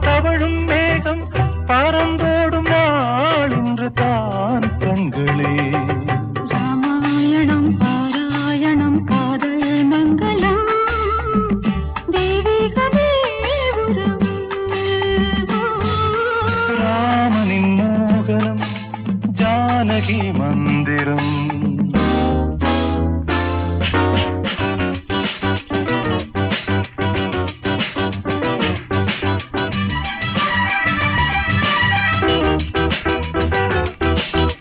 தவழும் மேகம் பறந்தோடும் நாளின்று தான் கண்களே. ராமாயணம் பாராயணம் காதல் மங்களம். ராமனின் மோகனம் ஜானகி மந்திரம்.